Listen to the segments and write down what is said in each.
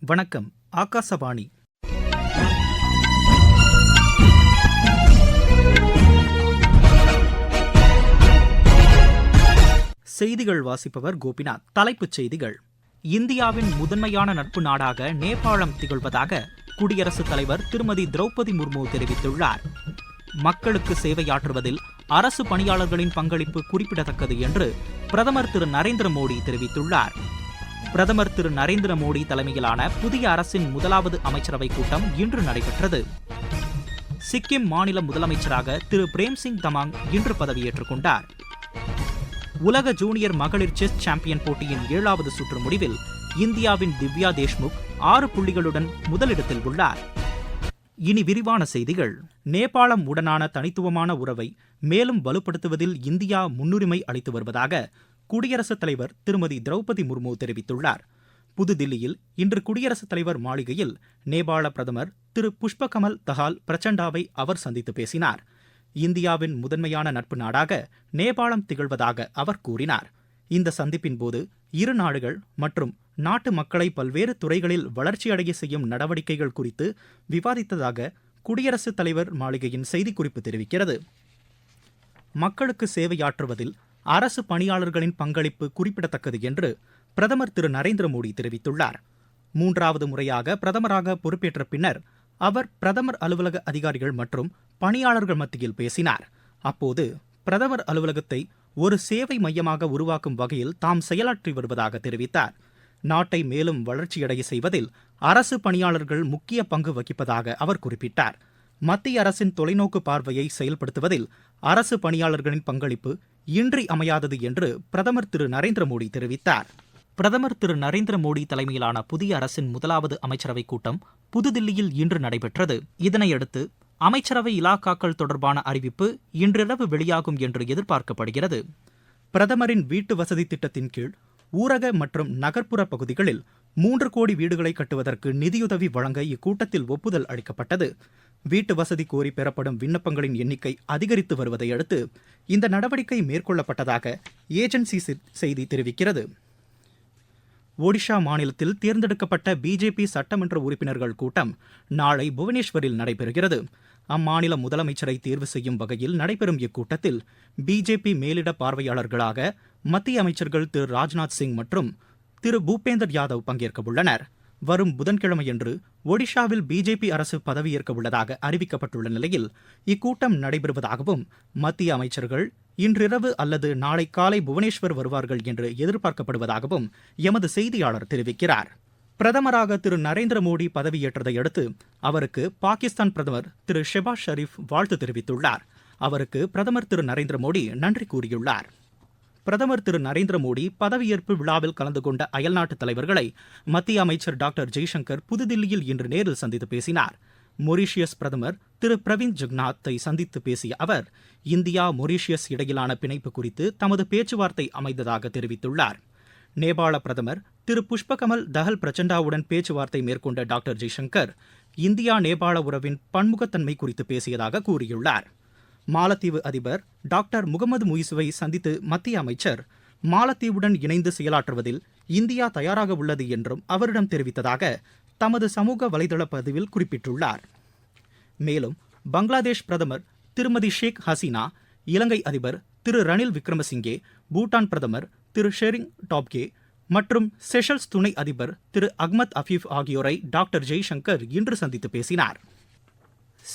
வணக்கம் ஆகாசவாணி. செய்திகள் வாசிப்பவர் கோபிநாத். தலைப்புச் செய்திகள். இந்தியாவின் முதன்மையான நட்பு நாடாக நேபாளம் திகழ்வதாக குடியரசுத் தலைவர் திருமதி திரௌபதி முர்மு தெரிவித்துள்ளார். மக்களுக்கு சேவையாற்றுவதில் அரசு பணியாளர்களின் பங்களிப்பு குறிப்பிடத்தக்கது என்று பிரதமர் திரு நரேந்திர மோடி தெரிவித்துள்ளார். பிரதமர் திரு நரேந்திர மோடி தலைமையிலான புதிய அரசின் முதலாவது அமைச்சரவைக் கூட்டம் இன்று நடைபெற்றது. சிக்கிம் மாநில முதலமைச்சராக திரு பிரேம்சிங் தமாங் இன்று பதவியேற்றுக் கொண்டார். உலக ஜூனியர் மகளிர் செஸ் சாம்பியன் போட்டியின் ஏழாவது சுற்று முடிவில் இந்தியாவின் திவ்யா தேஷ்முக் ஆறு புள்ளிகளுடன் முதலிடத்தில் உள்ளார். இனி விரிவான செய்திகள். நேபாளம் உடனான தனித்துவமான உறவை மேலும் வலுப்படுத்துவதில் இந்தியா முன்னுரிமை அளித்து வருவதாக குடியரசுத் தலைவர் திருமதி திரௌபதி முர்மு தெரிவித்துள்ளார். புதுதில்லியில் இன்று குடியரசுத் தலைவர் மாளிகையில் நேபாள பிரதமர் திரு புஷ்பகமல் தஹால் பிரச்சண்டாவை அவர் சந்தித்து பேசினார். இந்தியாவின் முதன்மையான நட்பு நாடாக நேபாளம் திகழ்வதாக அவர் கூறினார். இந்த சந்திப்பின் போது இரு நாடுகள் மற்றும் நாட்டு மக்களை பல்வேறு துறைகளில் வளர்ச்சியடைய செய்யும் நடவடிக்கைகள் குறித்து விவாதித்ததாக குடியரசுத் தலைவர் மாளிகையின் செய்திக்குறிப்பு தெரிவிக்கிறது. மக்களுக்கு சேவையாற்றுவதில் அரசு பணியாளர்களின் பங்களிப்பு குறிப்பிடத்தக்கது என்று பிரதமர் திரு. நரேந்திர மோடி தெரிவித்துள்ளார். மூன்றாவது முறையாக பிரதமராக பொறுப்பேற்ற பின்னர் அவர் பிரதமர் அலுவலக அதிகாரிகள் மற்றும் பணியாளர்கள் மத்தியில் பேசினார். அப்போது பிரதமர் அலுவலகத்தை ஒரு சேவை மையமாக உருவாக்கும் வகையில் தாம் செயலாற்றி வருவதாக தெரிவித்தார். நாட்டை மேலும் வளர்ச்சியடைய செய்வதில் அரசு பணியாளர்கள் முக்கிய பங்கு வகிப்பதாக அவர் குறிப்பிட்டார். மத்திய அரசின் தொலைநோக்கு பார்வையை செயல்படுத்துவதில் அரசு பணியாளர்களின் பங்களிப்பு இன்றி அமையாதது என்று பிரதமர் திரு நரேந்திர மோடி தெரிவித்தார். பிரதமர் திரு நரேந்திர மோடி தலைமையிலான புதிய அரசின் முதலாவது அமைச்சரவைக் கூட்டம் புதுதில்லியில் இன்று நடைபெற்றது. இதனையடுத்து அமைச்சரவை இலாக்காக்கள் தொடர்பான அறிவிப்பு இன்றிரவு வெளியாகும் என்று எதிர்பார்க்கப்படுகிறது. பிரதமரின் வீட்டு வசதி திட்டத்தின் கீழ் ஊரக மற்றும் நகர்ப்புற பகுதிகளில் மூன்று கோடி வீடுகளை கட்டுவதற்கு நிதியுதவி வழங்க இக்கூட்டத்தில் ஒப்புதல் அளிக்கப்பட்டது. வீட்டு வசதி கோரி பெறப்படும் விண்ணப்பங்களின் எண்ணிக்கை அதிகரித்து வருவதை அடுத்து இந்த நடவடிக்கை மேற்கொள்ளப்பட்டதாக ஏஜென்சி செய்தி தெரிவிக்கிறது. ஒடிஷா மாநிலத்தில் தேர்ந்தெடுக்கப்பட்ட பிஜேபி சட்டமன்ற உறுப்பினர்கள் கூட்டம் நாளை புவனேஸ்வரில் நடைபெறுகிறது. அம்மாநில முதலமைச்சரை தேர்வு செய்யும் வகையில் நடைபெறும் இக்கூட்டத்தில் பிஜேபி மேலிட பார்வையாளர்களாக மத்திய அமைச்சர்கள் திரு ராஜ்நாத் சிங் மற்றும் திரு பூபேந்தர் யாதவ் பங்கேற்க உள்ளனர். வரும் புதன்கிழமையன்று ஒடிஷாவில் பிஜேபி அரசு பதவியேற்க உள்ளதாக அறிவிக்கப்பட்டுள்ள நிலையில் இக்கூட்டம் நடைபெறுவதாகவும் மத்திய அமைச்சர்கள் இன்றிரவு அல்லது நாளை காலை புவனேஸ்வர் வருவார்கள் என்று எதிர்பார்க்கப்படுவதாகவும் எமது செய்தியாளர் தெரிவிக்கிறார். பிரதமராக திரு நரேந்திர மோடி பதவியேற்றதை அடுத்து அவருக்கு பாகிஸ்தான் பிரதமர் திரு ஷெபாஸ் ஷெரீப் வாழ்த்து தெரிவித்துள்ளார். அவருக்கு பிரதமர் திரு நரேந்திர மோடி நன்றி கூறியுள்ளார். பிரதமர் திரு நரேந்திர மோடி பதவியேற்பு விழாவில் கலந்து கொண்ட அயல்நாட்டு தலைவர்களை மத்திய அமைச்சர் டாக்டர் ஜெய்சங்கர் புதுதில்லியில் இன்று நேரில் சந்தித்து பேசினார். மொரீஷியஸ் பிரதமர் திரு பிரவீன் ஜெகநாத்தை சந்தித்து பேசிய அவர் இந்தியா மொரீஷியஸ் இடையிலான பிணைப்பு குறித்து தமது பேச்சுவார்த்தை அமைந்ததாக தெரிவித்துள்ளார். நேபாள பிரதமர் திரு புஷ்பகமல் தஹல் பிரச்சண்டாவுடன் பேச்சுவார்த்தை மேற்கொண்ட டாக்டர் ஜெய்சங்கர் இந்தியா நேபாள உறவின் பன்முகத்தன்மை குறித்து பேசியதாக கூறியுள்ளார். மாலத்தீவு அதிபர் டாக்டர் முகமது முயிசுவை சந்தித்து மத்திய அமைச்சர் மாலத்தீவுடன் இணைந்து செயலாற்றுவதில் இந்தியா தயாராக உள்ளது என்றும் அவரிடம் தெரிவித்ததாக தமது சமூக வலைதள பதிவில் குறிப்பிட்டுள்ளார். மேலும் பங்களாதேஷ் பிரதமர் திருமதி ஷேக் ஹசீனா இலங்கை அதிபர் திரு ரணில் விக்ரமசிங்கே பூட்டான் பிரதமர் திரு ஷெரிங் டாப்கே மற்றும் செஷல்ஸ் துணை அதிபர் திரு அஹ்மத் அஃபீஃப் ஆகியோரை டாக்டர் ஜெய்சங்கர் இன்று சந்தித்து பேசினார்.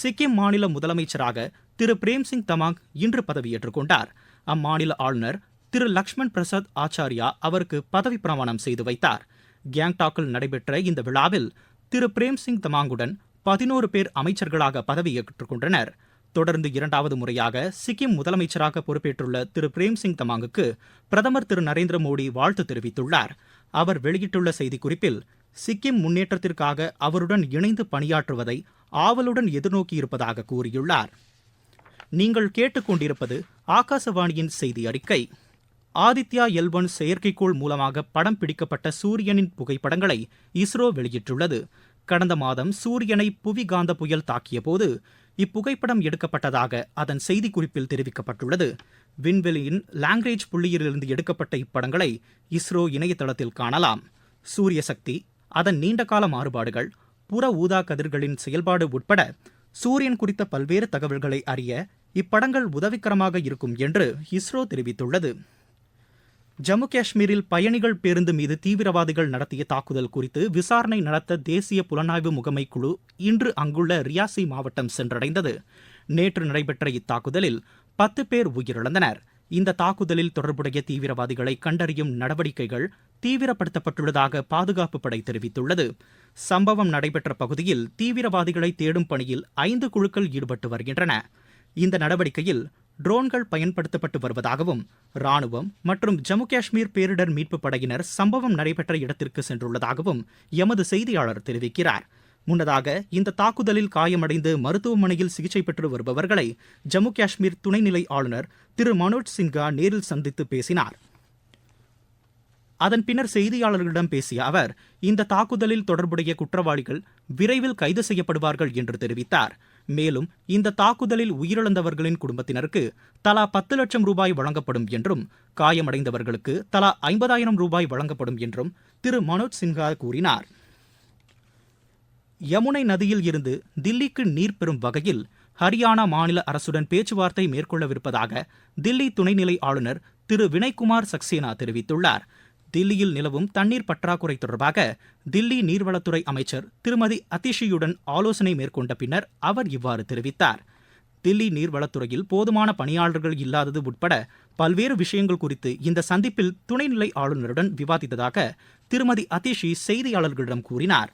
சிக்கிம் மாநில முதலமைச்சராக திரு பிரேம்சிங் தமாங் இன்று பதவியேற்றுக் கொண்டார். அம்மாநில ஆளுநர் திரு லக்ஷ்மண் பிரசாத் ஆச்சாரியா அவருக்கு பதவி பிரமாணம் செய்து வைத்தார். கேங்டாக்கில் நடைபெற்ற இந்த விழாவில் திரு. பிரேம்சிங் தமாங்குடன் பதினோரு பேர் அமைச்சர்களாக பதவியேற்றுக் கொண்டனர் தொடர்ந்து இரண்டாவது முறையாக சிக்கிம் முதலமைச்சராக பொறுப்பேற்றுள்ள திரு. பிரேம்சிங் தமாங்குக்கு பிரதமர் திரு. நரேந்திர மோடி வாழ்த்து தெரிவித்துள்ளார். அவர் வெளியிட்டுள்ள செய்திக்குறிப்பில் சிக்கிம் முன்னேற்றத்திற்காக அவருடன் இணைந்து பணியாற்றுவதை ஆவலுடன் எதிர்நோக்கியிருப்பதாக கூறியுள்ளார். நீங்கள் கேட்டுக்கொண்டிருப்பது ஆகாசவாணியின் செய்தி அறிக்கை ஆதித்யா எல் ஒன் செயற்கைக்கோள் மூலமாக படம் பிடிக்கப்பட்ட சூரியனின் புகைப்படங்களை இஸ்ரோ வெளியிட்டுள்ளது. கடந்த மாதம் சூரியனை புவி காந்த புயல் தாக்கியபோது இப்புகைப்படம் எடுக்கப்பட்டதாக அதன் செய்திக்குறிப்பில் தெரிவிக்கப்பட்டுள்ளது. விண்வெளியின் லாங்குவேஜ் புள்ளியிலிருந்து எடுக்கப்பட்ட இப்படங்களை இஸ்ரோ இணையதளத்தில் காணலாம். சூரிய சக்தி அதன் நீண்டகால மாறுபாடுகள் புற ஊதா கதிர்களின் செயல்பாடு உட்பட சூரியன் குறித்த பல்வேறு தகவல்களை அறிய இப்படங்கள் உதவிக்கரமாக இருக்கும் என்று இஸ்ரோ தெரிவித்துள்ளது. ஜம்மு காஷ்மீரில் பயணிகள் பேருந்து மீது தீவிரவாதிகள் நடத்திய தாக்குதல் குறித்து விசாரணை நடத்த தேசிய புலனாய்வு முகமை குழு இன்று அங்குள்ள ரியாசி மாவட்டம் சென்றடைந்தது. நேற்று நடைபெற்ற இத்தாக்குதலில் பத்து பேர் உயிரிழந்தனர். இந்த தாக்குதலில் தொடர்புடைய தீவிரவாதிகளை கண்டறியும் நடவடிக்கைகள் தீவிரப்படுத்தப்பட்டுள்ளதாக பாதுகாப்பு படை தெரிவித்துள்ளது. சம்பவம் நடைபெற்ற பகுதியில் தீவிரவாதிகளை தேடும் பணியில் ஐந்து குழுக்கள் ஈடுபட்டு வருகின்றன. இந்த நடவடிக்கையில் ட்ரோன்கள் பயன்படுத்தப்பட்டு வருவதாகவும் ராணுவம் மற்றும் ஜம்மு காஷ்மீர் பேரிடர் மீட்புப் படையினர் சம்பவம் நடைபெற்ற இடத்திற்கு சென்றுள்ளதாகவும் எமது செய்தியாளர் தெரிவிக்கிறார். முன்னதாக இந்த தாக்குதலில் காயமடைந்து மருத்துவமனையில் சிகிச்சை பெற்று வருபவர்களை ஜம்மு காஷ்மீர் துணைநிலை ஆளுநர் திரு மனோஜ் சின்ஹா நேரில் சந்தித்து பேசினார். அதன் பின்னர் செய்தியாளர்களிடம் பேசிய அவர் இந்த தாக்குதலில் தொடர்புடைய குற்றவாளிகள் விரைவில் கைது செய்யப்படுவார்கள் என்று தெரிவித்தார். மேலும் இந்த தாக்குதலில் உயிரிழந்தவர்களின் குடும்பத்தினருக்கு தலா பத்து லட்சம் ரூபாய் வழங்கப்படும் என்றும் காயமடைந்தவர்களுக்கு தலா ஐம்பதாயிரம் ரூபாய் வழங்கப்படும் என்றும் திரு மனோஜ் சின்ஹா கூறினார். யமுனை நதியில் இருந்து தில்லிக்கு நீர் பெறும் வகையில் ஹரியானா மாநில அரசுடன் பேச்சுவார்த்தை மேற்கொள்ளவிருப்பதாக தில்லி துணைநிலை ஆளுநர் திரு வினய்குமார் சக்சேனா தெரிவித்துள்ளார். தில்லியில் நிலவும் தண்ணீர் பற்றாக்குறை தொடர்பாக தில்லி நீர்வளத்துறை அமைச்சர் திருமதி அதிஷியுடன் ஆலோசனை மேற்கொண்ட பின்னர் அவர் இவ்வாறு தெரிவித்தார். தில்லி நீர்வளத்துறையில் போதுமான பணியாளர்கள் இல்லாதது உட்பட பல்வேறு விஷயங்கள் குறித்து இந்த சந்திப்பில் துணைநிலை ஆளுநருடன் விவாதித்ததாக திருமதி அதிஷி செய்தியாளர்களிடம் கூறினார்.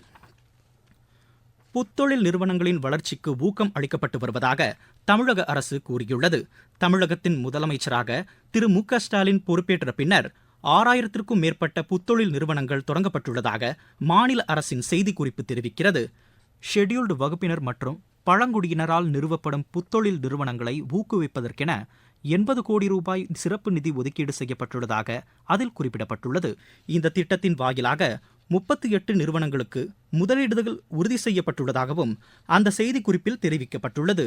புத்தொழில் நிறுவனங்களின் வளர்ச்சிக்கு ஊக்கம் அளிக்கப்பட்டு வருவதாக தமிழக அரசு கூறியுள்ளது. தமிழகத்தின் முதலமைச்சராக திரு மு க ஸ்டாலின் பொறுப்பேற்ற பின்னர் ஆறாயிரத்திற்கும் மேற்பட்ட புத்தொழில் நிறுவனங்கள் தொடங்கப்பட்டுள்ளதாக மாநில அரசின் செய்திக்குறிப்பு தெரிவிக்கிறது. ஷெட்யூல்டு வகுப்பினர் மற்றும் பழங்குடியினரால் நிறுவப்படும் புத்தொழில் நிறுவனங்களை ஊக்குவிப்பதற்கென எண்பது கோடி ரூபாய் சிறப்பு நிதி ஒதுக்கீடு செய்யப்பட்டுள்ளதாக அதில் குறிப்பிடப்பட்டுள்ளது. இந்த திட்டத்தின் வாயிலாக முப்பத்தி எட்டு நிறுவனங்களுக்கு முதலீடுகள் உறுதி செய்யப்பட்டுள்ளதாகவும் அந்த செய்திக்குறிப்பில் தெரிவிக்கப்பட்டுள்ளது.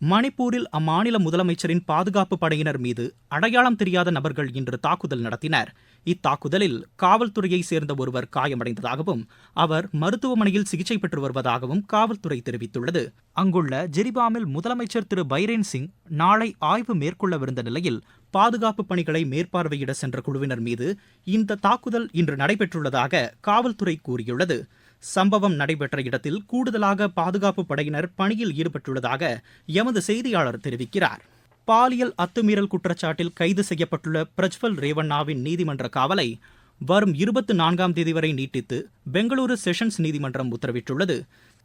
மணிப்பூரில் அம்மாநில முதலமைச்சரின் பாதுகாப்பு படையினர் மீது அடையாளம் தெரியாத நபர்கள் இன்று தாக்குதல் நடத்தினர். இத்தாக்குதலில் காவல்துறையை சேர்ந்த ஒருவர் காயமடைந்ததாகவும் அவர் மருத்துவமனையில் சிகிச்சை பெற்று வருவதாகவும் காவல்துறை தெரிவித்துள்ளது. அங்குள்ள ஜெரிபாமில் முதலமைச்சர் திரு. பைரேன் சிங் நாளை ஆய்வு மேற்கொள்ளவிருந்த நிலையில் பாதுகாப்பு பணிகளை மேற்பார்வையிட சென்ற குழுவினர் மீது இந்த தாக்குதல் இன்று நடைபெற்றுள்ளதாக காவல்துறை கூறியுள்ளது. சம்பவம் நடைபெற்ற இடத்தில் கூடுதலாக பாதுகாப்பு படையினர் பணியில் ஈடுபட்டுள்ளதாக எமது செய்தியாளர் தெரிவிக்கிறார். பாலியல் அத்துமீறல் குற்றச்சாட்டில் கைது செய்யப்பட்டுள்ள பிரஜ்வல் ரேவண்ணாவின் நீதிமன்ற காவலை வரும் இருபத்தி நான்காம் தேதி வரை நீட்டித்து பெங்களூரு செஷன்ஸ் நீதிமன்றம் உத்தரவிட்டுள்ளது.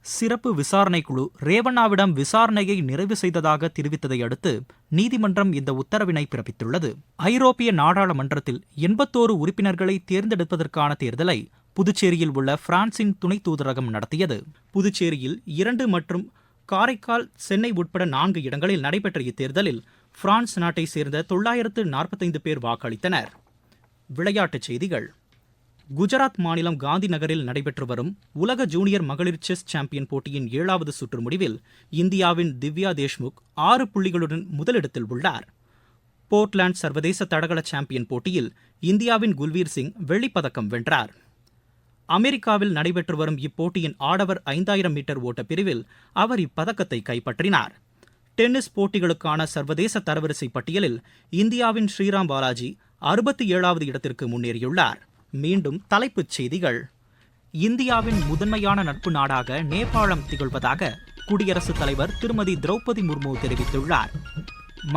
சிறப்பு விசாரணை குழு ரேவண்ணாவிடம் விசாரணையை நிறைவு செய்ததாக தெரிவித்ததை அடுத்து நீதிமன்றம் இந்த உத்தரவினை பிறப்பித்துள்ளது. ஐரோப்பிய நாடாளுமன்றத்தில் எண்பத்தோரு உறுப்பினர்களை தேர்ந்தெடுப்பதற்கான தேர்தலை புதுச்சேரியில் உள்ள பிரான்சின் துணை தூதரகம் நடத்தியது. புதுச்சேரியில் இரண்டு மற்றும் காரைக்கால் சென்னை உட்பட நான்கு இடங்களில் நடைபெற்ற இத்தேர்தலில் பிரான்ஸ் நாட்டை சேர்ந்த தொள்ளாயிரத்து நாற்பத்தைந்து பேர் வாக்களித்தனர். விளையாட்டுச் செய்திகள். குஜராத் மாநிலம் காந்தி நகரில் நடைபெற்று வரும் உலக ஜூனியர் மகளிர் செஸ் சாம்பியன் போட்டியின் ஏழாவது சுற்று முடிவில் இந்தியாவின் திவ்யா தேஷ்முக் ஆறு புள்ளிகளுடன் முதலிடத்தில் உள்ளார். போர்ட்லாந்து சர்வதேச தடகள சாம்பியன் போட்டியில் இந்தியாவின் குல்வீர் சிங் வெள்ளிப்பதக்கம் வென்றார். அமெரிக்காவில் நடைபெற்று வரும் இப்போட்டியின் ஆடவர் ஐந்தாயிரம் மீட்டர் ஓட்ட பிரிவில் அவர் இப்பதக்கத்தை கைப்பற்றினார். டென்னிஸ் போட்டிகளுக்கான சர்வதேச தரவரிசை பட்டியலில் இந்தியாவின் ஸ்ரீராம் பாலாஜி அறுபத்தி ஏழாவது இடத்திற்கு முன்னேறியுள்ளார். மீண்டும் தலைப்புச் செய்திகள். இந்தியாவின் முதன்மையான நட்பு நாடாக நேபாளம் திகழ்வதாக குடியரசுத் தலைவர் திருமதி திரௌபதி முர்மு தெரிவித்துள்ளார்.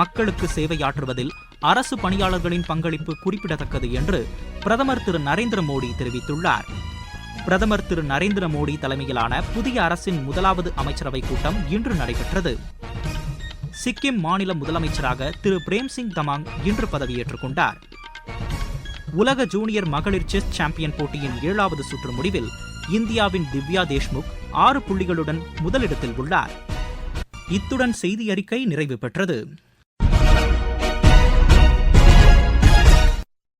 மக்களுக்கு சேவையாற்றுவதில் அரசு பணியாளர்களின் பங்களிப்பு குறிப்பிடத்தக்கது என்று பிரதமர் திரு நரேந்திர மோடி தெரிவித்துள்ளார். பிரதமர் திரு நரேந்திர மோடி தலைமையிலான புதிய அரசின் முதலாவது அமைச்சரவைக் கூட்டம் இன்று நடைபெற்றது. சிக்கிம் மாநில முதலமைச்சராக திரு பிரேம்சிங் தமாங் இன்று பதவியேற்றுக் கொண்டார். உலக ஜூனியர் மகளிர் செஸ் சாம்பியன் போட்டியின் ஏழாவது சுற்று முடிவில் இந்தியாவின் திவ்யா தேஷ்முக் ஆறு புள்ளிகளுடன் முதலிடத்தில் உள்ளார். இத்துடன் செய்தி அறிக்கை நிறைவு பெற்றது.